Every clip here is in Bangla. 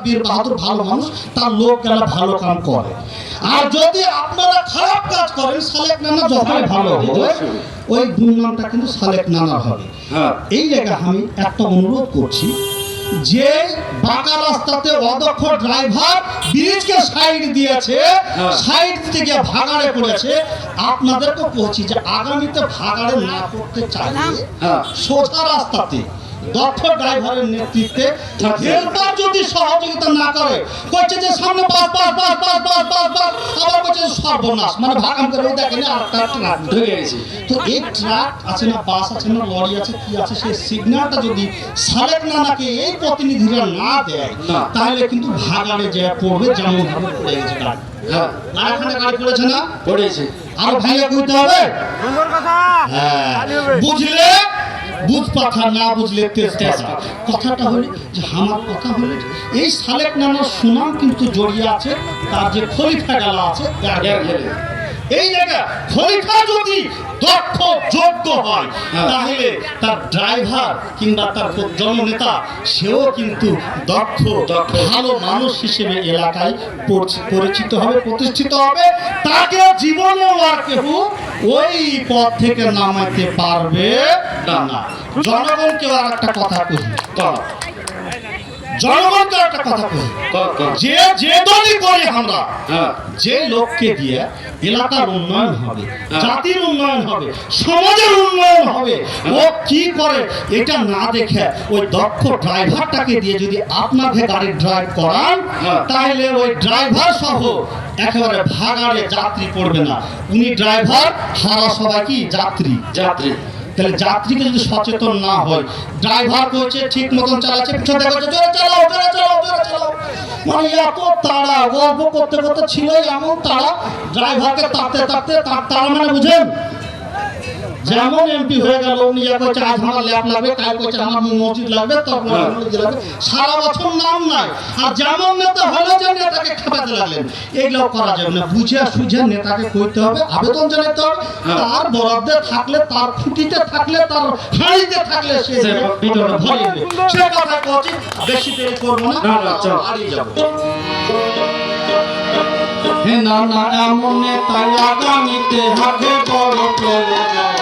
বীর বাহাদুর ভালো মানুষ তার লোক গেলে ভালো কাম করে। আর যদি আপনারা খারাপ কাজ করেন সালেক নানা যতই ভালো হবে ওই দুর্নামটা কিন্তু সালেক নানার হবে হ্যাঁ। এই জায়গায় আমি একটা অনুরোধ করছি যে বাঁকা রাস্তাতে অদক্ষ ড্রাইভার ব্রিজকে সাইড দিয়েছে হ্যাঁ। সাইড থেকে ভাগাড়ে পড়েছে আপনাদেরকে বলছি যে আগামীতে ভাগাড়ে না করতে হ্যাঁ। সোজা রাস্তাতে দক্ষ ড্রাইভারের নেতৃত্বে। যদি সহযোগিতা না করে কইছে যে সামনে বাস বাস বাস বাস বাস বাস আবার কইছে সর্বনাশ। মানে ভাগাম করে ওই দেখেন আর একটা ট্রাক ঢুকে গেছি। তো এই ট্রাক আছে না বাস আছে না লরি আছে কি আছে সেই সিগন্যালটা যদি সালেক নানাকে এই প্রতিনিধিরা না দেয় তাহলে কিন্তু ভাগাড়ে যে পড়বে যেমন ভাবে পড়ে গেছে গাড়ি হ্যাঁ। আরেকখানে গাড়ি পড়েছে না? পড়েছে। আর ভাইয়া কইতে হবে? হ্যাঁ। বুঝলে? বুঝ পাথা না বুঝলে কথাটা হলো যে আমার কথা হলো এই সালেক নামের সুনাম কিন্তু জড়িয়ে আছে, তার যে খলিফা গালা আছে, তার। এই জায়গা খলিফা যদি দক্ষ যোগ্য হয় হ্যাঁ। তাহলে তার ড্রাইভার কিংবা তার জননেতা সেও কিন্তু দক্ষ দক্ষ। ভালো মানুষ হিসেবে এলাকায় পরিচ- পরিচিত হবে প্রতিষ্ঠিত হবে তাকে জীবনেও আর কেউ ওই পথ থেকে নামাতে পারবে না জনগণকে আর একটা কথা কই কর জনগণকে একটা কথা কই? যে যে দলই করি আমরা হ্যাঁ। যে লোককে দিয়ে এলাকার উন্নয়ন হবে হ্যাঁ। জাতির উন্নয়ন হবে সমাজের উন্নয়ন হবে ও কি করে এটা না দেখে ওই দক্ষ ড্রাইভারটাকে দিয়ে যদি আপনাকে গাড়ি ড্রাইভ করান হ্যাঁ। তাহলে ওই ড্রাইভার সহ একেবারে ভাগাড়ে যাত্রী পড়বে না। উনি ড্রাইভার সারা সবাই কি? যাত্রী। যাত্রী। তাহলে যাত্রীকে যদি সচেতন না হয়, ড্রাইভার করছে ঠিক মতন চালাচ্ছে, পিছন দেখা যাচ্ছে জোরে চালাও জোরে চালাও জোরে চালাও। মানে এত তাড়া, গল্প করতে করতে ছিল এমন তাড়া, ড্রাইভারকে তাড়তে তাড়তে তার তাড়া মানে বুঝেন? যেমন এমপি হয়ে গেল উনি যা করছে আজ আমার ল্যাপ লাগবে কাল করছে আমার মসজিদ লাগবে মসজিদ লাগবে। সারা বছর নাম নাই। আর যেমন নেতা হলো যে নেতাকে খেপাতে লাগলেন এগুলো করা যাবে না বুঝে সুঝে নেতাকে করতে হবে আবেদন জানাতে হবে। হ্যাঁ। তার বরাদ্দে থাকলে তার খুঁটিতে থাকলে তার হাঁড়িতে থাকলে সে সে ভিতরে ভরে সে কথা কচ্ছি বেশি দেরি করব না। হারিয়ে যাব। হে না না এমন নেতা আগামীতে হবে বড় প্রয়োজন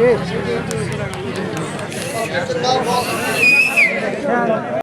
예.